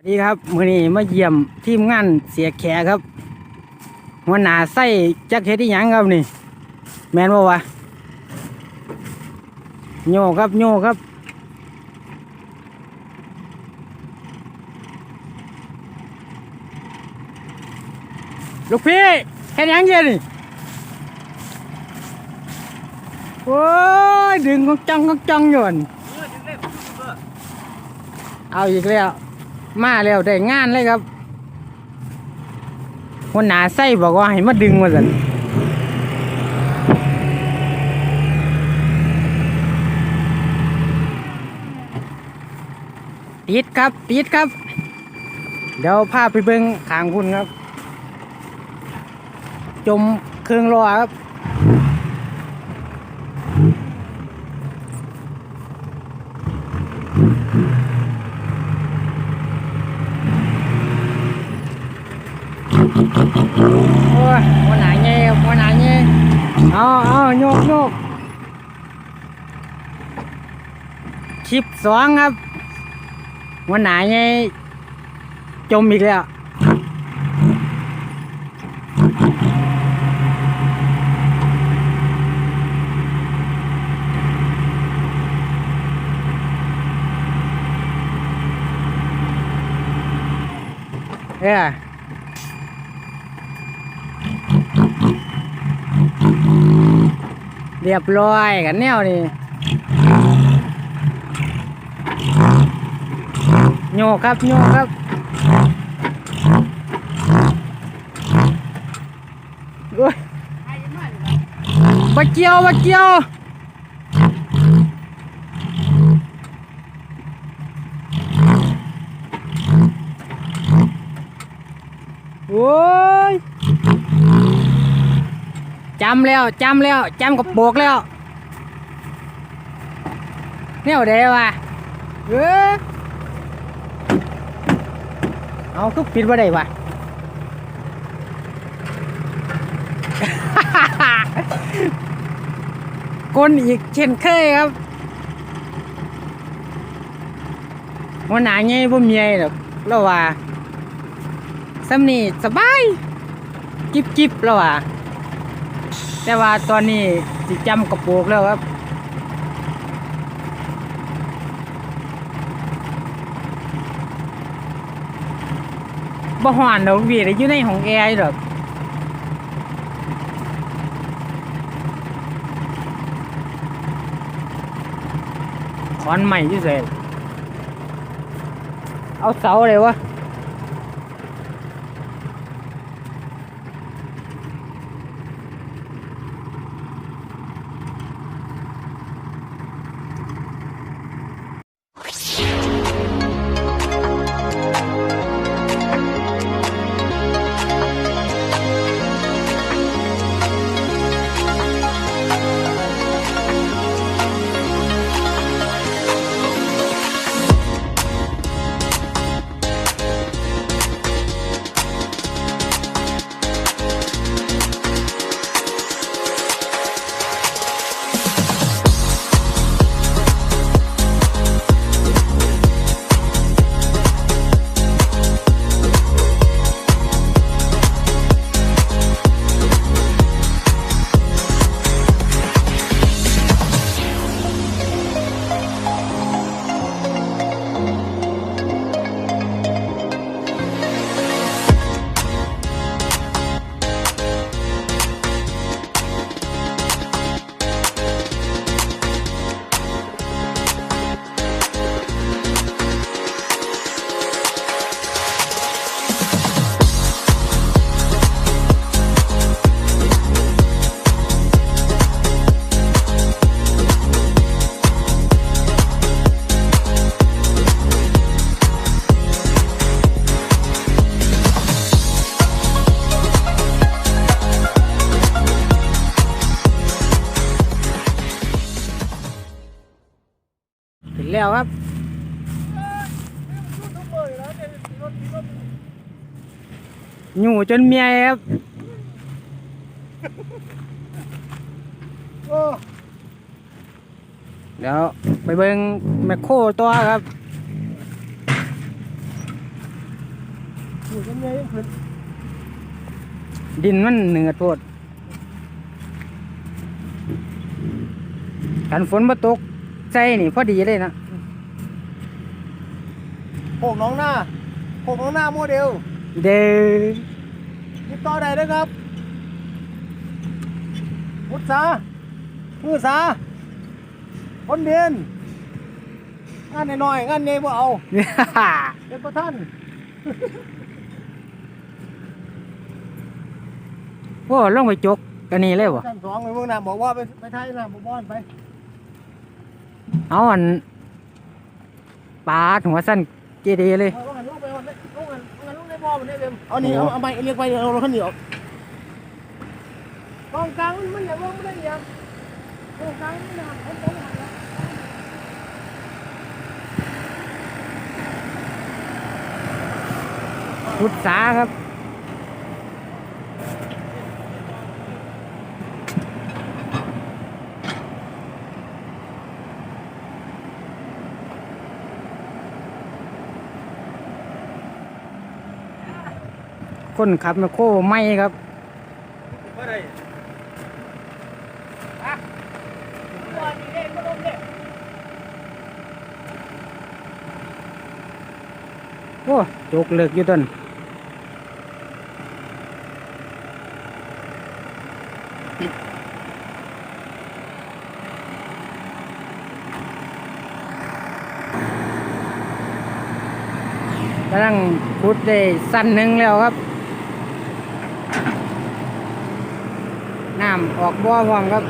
สวัสดีครับมือนี้มาเยี่ยมทีมงานเสียแขครับหัวหน้าไส้จักเฮ็ดที่ยังครับนี่ แมนบ่วะโยครับโยครับ ลูกพี่เฮ็ดหยังเย็นนี่โอ้ยดึงกองจังกองจังอยู่นั่นเอาอีกแล้ว มาแล้วได้งานเลยครับหัวหน้าไส้บอกว่าให้มาดึงมาสันติดครับติดครับ เดี๋ยวพาไปเบิ้งขางคุณครับ จมเครื่องรอครับ โอ้ยหัวหน้าเงี้ยหัวหน้าเงี้ยเอาเอาโยกโยกคลิปสองครับหัวหน้าเงี้ยจมอีกแล้วเอ้ย เรียบร้อยกันแนวนี่โยกครับโยกครับโอ้ยบะเกียวบะเกียวโอ้ย จำแล้วจำแล้วจำกับโปกแล้วเนี่ยวเดวะเออเอาคือปิดว่าได้วะกลอีกเช่นเคยครับวันหนาไงบ่มีไงหรอกแล้วว่าสำนีสบายจิบจิบแล้วว่า แต่ว่าตอนนี้สิจำกระโปรงแล้วครับบ่หอนดอกวีได้อยู่ในห้องแอร์อยู่ดอกขอนใหม่ที่เสร็จเอาเสาเลยวะ อยู่จนเมียครับ เดี๋ยวไปเบิ่งแมคโครตัวครับหูยังไงยังขึ้นดินมันเหนือโทษกันฝนมาตกใจนี่พอดีเลยนะโขกน้องหน้าโขกน้องหน้าโมเดล เด้อติดต่อได้นะครับมุดซามือซาคนเดียนงานน้อยๆงานใหญ่บ่เอาเป็นประท่านโอ้ลงไปจกกันนี่เลยวะชั้นสองไปเมืองน้ำบอกว่าไปไปไทยน้ำบ่บ้อนไป เอาอันปาดหัวสั้นเจดีเลย มันได้เต็มเอานี่เอาเอาไปเรียกไปเอารถคันนี้ออกกองกลางมันมันอย่าลงไม่ได้ยังกองกลางมันหันคนตรงหันแล้วพุทธาครับ คนขับแมคโครไม่ครับว่าไรอะว่านี่เด้ก็ลงเด้โอ้จกเลิกอยู่ต้นกำลังพุดได้สั้นหนึ่งแล้วครับ น้ำออกบ่อพร้อมครับ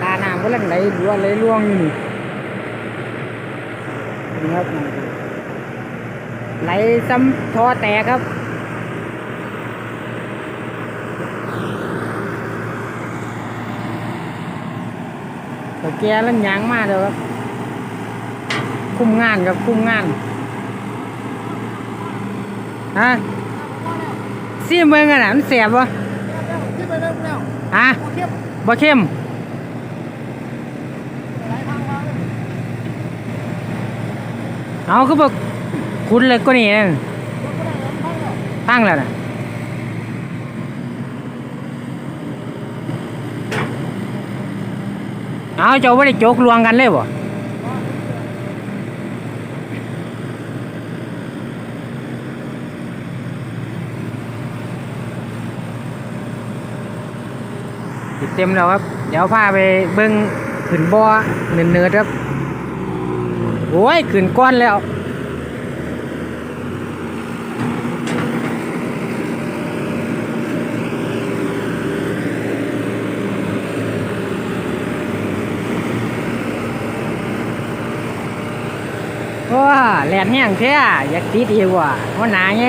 ตาน้ำก็ลังไหลรัวไหลล่วงอยู่นี่ครับไหลซ้ำท่อแตกครับแต่แกเล่นยางมากเลยครับ คุ้มงานครับ คุ้มงานฮะ ซีเมืองอะนะมันเสียบวะขึ้นไปแล้วแล้วฮะบ่เข้มเอาคือบ่คุณเลยก็นี่นั่งตั้งแล้วนะเอาเจ้าไม่ได้โจกลวงกันเลยบ่ เต็มแล้วครับ เดี๋ยวพาไปเบิ้งขึ้นบ่อเนินๆครับ โอ้ยขึ้นก้อนแล้วว้าแหลนแห้งแท้อยากติดอีกว่ะว่าหนาไง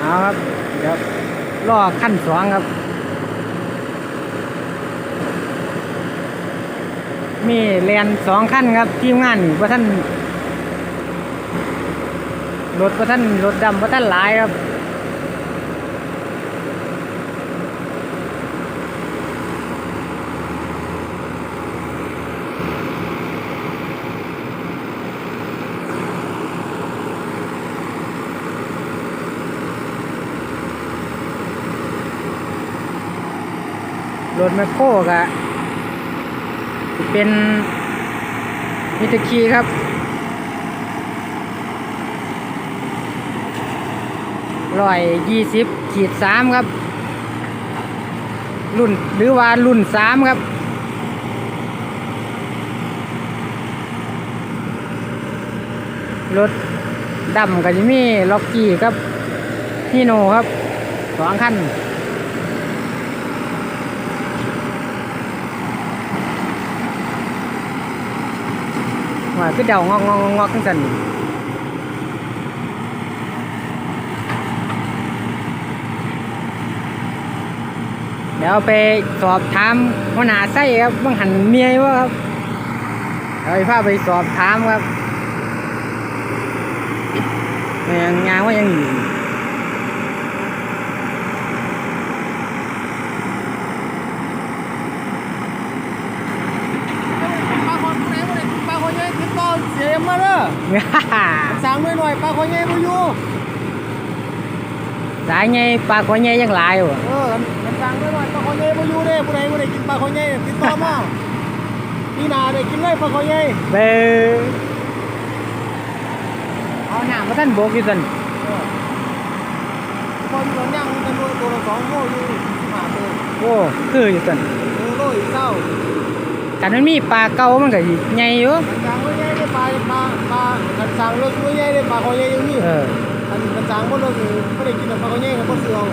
เอาครับ ล่อขั้นสองครับ มีแลนสองขั้นครับ ทีมงานว่าท่านรถว่าท่านรถดำว่าท่านหลายครับ รถแมคโครกะเป็นมิตคีครับร้อยยี่สิบขีดสามครับ รุ่นหรือว่ารุ่นสามครับรถดำก็จะมีล็อกกี้ครับฮีโนครับสองคัน ว่าคือเดางอกงอกงอกขึ้นกันเดี๋ยวไปสอบถามหัวหน้าไส้ครับบังหันเมียว่าครับเดี๋ยวพาไปสอบถามครับยังงานว่ายังอยู่ บางคนไหนคนไหนบางคนยังติดต่อเสีย มมาเด้อสั่งหน่อยๆปลาคอยใหญ่บ่อยู่สายไงปลาคนใหญ่ยังหลายว่ะเออกันสั่งหน่อยๆปลาคอยใหญ่บ่อยู่เด้ผู้ใดบ่ได้กินปลาคอยใหญ่ติดต่อมาพี่นาได้กินเลยปลาคอยใหญ่เบอเอาหน้ามาท่านโบกอยู่สันเออพออยู่ย่างกันตัวตัวละสองโลอยู่มาเด้อโอ้คืออยู่สันเออโลอีกเจ้า กันมันมีปลาเก่ามันก็ใหญ่อยู่กันสั่งไว้ใหญ่ได้ปลาปลาปลากันสั่งเลิกไว้ใหญ่ได้ปลาคอยใหญ่อยู่นี่เอออันกันสั่งบ่เลิกนี่ได้กินปลาคอยใหญ่ก็บ่เสือเอา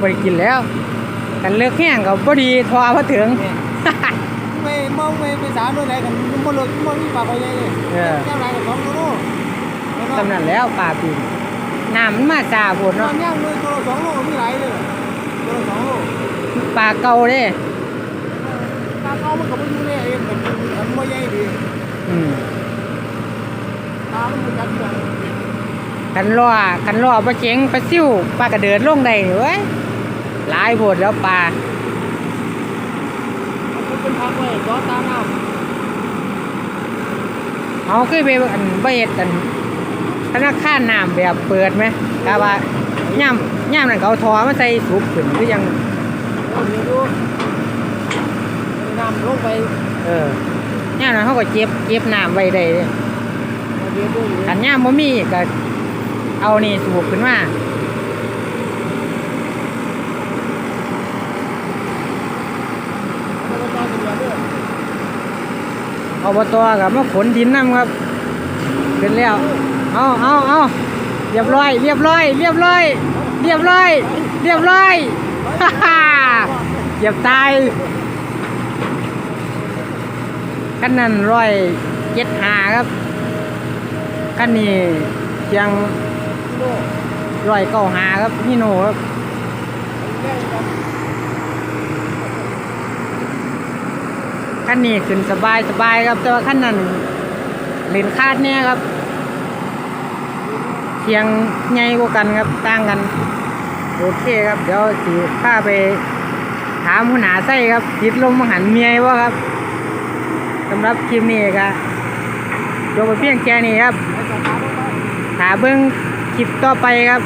บ่ได้กินแล้วกันเลิกแห้งก็บ่ดีทอมาถึงไม่มองไม่ไปสามด้วยไหนกันบ่เลิกบ่มีปลาคอยใหญ่เลยเออเจ้าไหนกับสองโลสำนั้นแล้วปลาปีนน้ำมันมาซาโพดนเนาะนย่างเลยตัวสองโลมีหลายเลยตัวสองโลปลาเก่าเด้าเขามันก็บ่อยู่เนี่ยเองมันมันบ่ใหญ่ดีอืมตามันบ่จัดกันกันล่อกันล่อปลาเจ๋งปลาซิ่วปลากระเดิดลงได้เว้ยหลายโพดแล้วปลามันเป็นทางไว้จอตาน้เอาเคยไปอันใบเฮ็ดอันธนาคารน้ำแบบเปิดไหมกะว่าย่ำย่ำนั่นเขาเอาทอมาใส่สูบขึ้นคือยังำเอาเดี๋ยวดูำลงไปเออย่ำนั้นเขาก็เจ็บเจ็บน้ำไว้ได้เด้เอาเดี๋ยวดูอยู่ขันย่ำบ่มีก็เอานี่สูบขึ้นมามันก็ต้องเดือดด้วยเอาบตกับมาขนดินน้ำครับขึ้นแล้ว เอาเอาเอาเรียบร้อย เรียบร้อย เรียบร้อย เรียบร้อย เรียบร้อย ฮ่าฮ่าเกียบตาย คันนั้นร้อยเจ็ดหาครับคันนี้เพียงร้อยเก้าหาครับนี่โนครับคันนี้ขึ้นสบายสบายครับ แต่ว่าคันนั้นเลนคาดเนี่ยครับเพียงใหญ่กว่ากันครับต่างกัน โอเคครับ เดี๋ยวสิพาไปถามหัวหน้าไส้ครับติดลมมังหันเมียวะครับ สำหรับคลิปนี้ก็จบไปเพียงแค่นี้ครับไอ้สองขาเบิ้งคลิปต่อไปครับ